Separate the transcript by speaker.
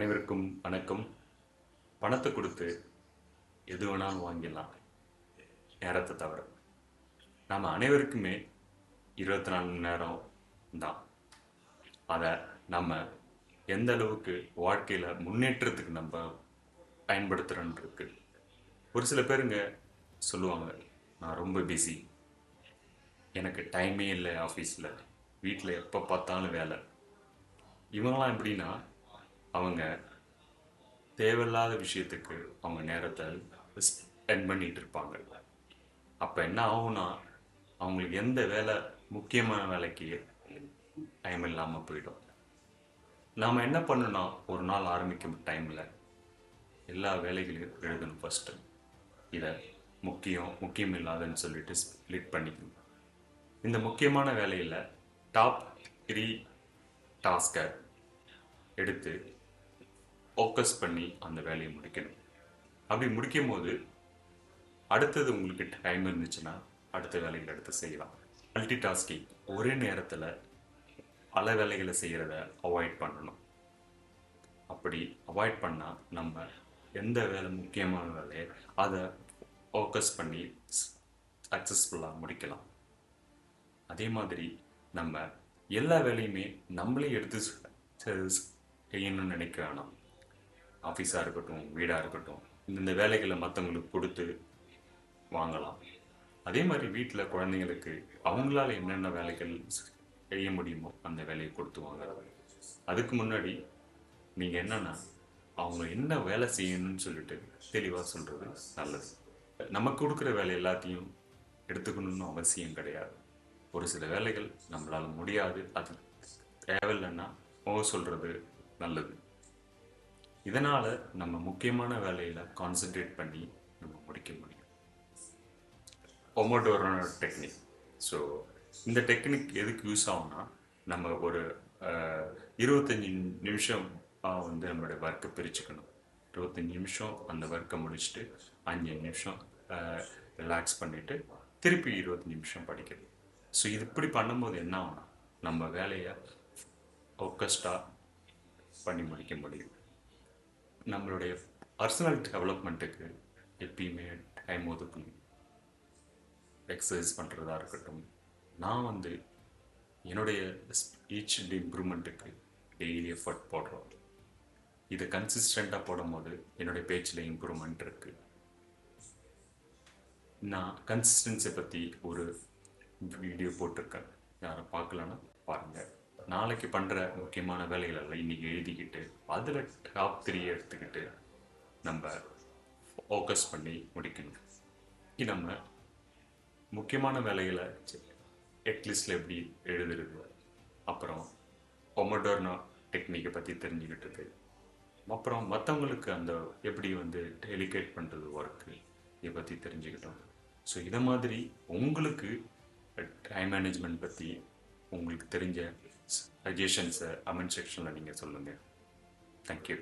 Speaker 1: அனைவருக்கும் வணக்கம். பணத்தை கொடுத்து எது வேணாலும் வாங்கிடலாம். நேரத்தை தவிர நாம் அனைவருக்குமே இருபத்தி நாலு மணி நேரம் தான். அதை நம்ம எந்த அளவுக்கு வாழ்க்கையில் முன்னேற்றத்துக்கு நம்ம பயன்படுத்துகிறோன்னு இருக்கு. ஒரு சில பேருங்க சொல்லுவாங்க நான் ரொம்ப பிஸி எனக்கு டைமே இல்லை ஆஃபீஸில் வீட்டில் எப்போ பார்த்தாலும் வேலை. இவங்களாம் எப்படின்னா அவங்க தேவையில்லாத விஷயத்துக்கு அவங்க நேரத்தை ஸ்பெண்ட் பண்ணிட்டு இருப்பாங்க. அப்போ என்ன ஆகும்னா அவங்களுக்கு எந்த வேலை முக்கியமான வேலைக்கு டைம் இல்லாமல் போயிடும். நாம் என்ன பண்ணணும்னா ஒரு நாள் ஆரம்பிக்கும் டைமில் எல்லா வேலைகளையும் எழுதணும் ஃபஸ்ட்டு இதை முக்கியம் முக்கியம் இல்லாதன்னு சொல்லிட்டு ஸ்ப்ளிட் பண்ணிக்கணும். இந்த முக்கியமான வேலையில் டாப் த்ரீ டாஸ்கை எடுத்து ஃபோக்கஸ் பண்ணி அந்த வேலையை முடிக்கணும். அப்படி முடிக்கும் போது அடுத்தது உங்களுக்கு டைம் இருந்துச்சுன்னா அடுத்த வேலைகள் எடுத்து செய்யலாம். மல்டி டாஸ்கிங் ஒரே நேரத்தில் பல வேலைகளை செய்கிறத அவாய்ட் பண்ணணும். அப்படி அவாய்ட் பண்ணால் நம்ம எந்த வேலை முக்கியமான வேலையை அதை ஃபோக்கஸ் பண்ணி சக்ஸஸ்ஃபுல்லாக முடிக்கலாம். அதே மாதிரி நம்ம எல்லா வேலையுமே நம்மளே எடுத்து செய்யணும்னு நினைக்க வேணாம். ஆஃபீஸாக இருக்கட்டும் வீடாக இருக்கட்டும் இந்த வேலைகளை மற்றவங்களுக்கு கொடுத்து வாங்கலாம். அதே மாதிரி வீட்டில் குழந்தைங்களுக்கு அவங்களால என்னென்ன வேலைகள் செய்ய முடியுமோ அந்த வேலையை கொடுத்து வாங்குறது அதுக்கு முன்னாடி நீங்கள் என்னென்னா அவங்க என்ன வேலை செய்யணும்னு சொல்லிட்டு தெளிவாக சொல்கிறது நல்லது. நமக்கு கொடுக்குற வேலை எல்லாத்தையும் எடுத்துக்கணும்னு அவசியம் கிடையாது. ஒரு சில வேலைகள் நம்மளால் முடியாது அது தேவையில்லைன்னா போக சொல்கிறது நல்லது. இதனால் நம்ம முக்கியமான வேலையில் கான்சென்ட்ரேட் பண்ணி நம்ம முடிக்க முடியும். ஒமோடோரோன டெக்னிக் ஸோ இந்த டெக்னிக் எதுக்கு யூஸ் ஆகும்னா நம்ம ஒரு இருபத்தஞ்சி நிமிஷம் வந்து நம்மளுடைய ஒர்க்கை பிரிச்சுக்கணும். இருபத்தஞ்சி நிமிஷம் அந்த ஒர்க்கை முடிச்சுட்டு அஞ்சு நிமிஷம் ரிலாக்ஸ் பண்ணிவிட்டு திருப்பி இருபத்தஞ்சி நிமிஷம் படிக்கிறது ஸோ இது இப்படி பண்ணும்போது என்ன ஆகும்னா நம்ம வேலையை ஃபோக்கஸ்டாக பண்ணி முடிக்க முடியும். நம்மளுடைய பர்சனல் டெவலப்மெண்ட்டுக்கு எப்பயுமே டைம் ஒதுக்கணும். எக்ஸசைஸ் பண்ணுறதா இருக்கட்டும். நான் வந்து என்னுடைய ஸ்பீச் இம்ப்ரூவ்மெண்ட்டுக்கு டெய்லி எஃபர்ட் போடுறோம். இதை கன்சிஸ்டண்ட்டாக போடும்போது என்னுடைய பேச்சில் இம்ப்ரூவ்மெண்ட் இருக்குது நான் கன்சிஸ்டன்சியை பற்றி ஒரு வீடியோ போட்டிருக்கேன். யாரை பார்க்கலன்னா பாருங்கள் நாளைக்கு பண்ணுற முக்கியமான வேலைகளெல்லாம் இன்றைக்கி எழுதிக்கிட்டு அதில் டாப் த்ரீ எடுத்துக்கிட்டு நம்ம ஃபோக்கஸ் பண்ணி முடிக்கணும். இது நம்ம முக்கியமான வேலைகளை எக்லிஸ்டில் எப்படி எழுதுறது. அப்புறம் ஒமடோர்னா டெக்னிக்கை பற்றி தெரிஞ்சுக்கிட்டது அப்புறம் மற்றவங்களுக்கு அந்த எப்படி வந்து டெலிகேட் பண்ணுறது ஒர்க்கு இதை பற்றி தெரிஞ்சுக்கிட்டோம். ஸோ இதை மாதிரி உங்களுக்கு டைம் மேனேஜ்மெண்ட் பற்றி உங்களுக்கு தெரிஞ்ச சஜஷன்ஸை கமெண்ட் செக்ஷனில் நீங்கள் சொல்லுங்கள் தேங்க்யூ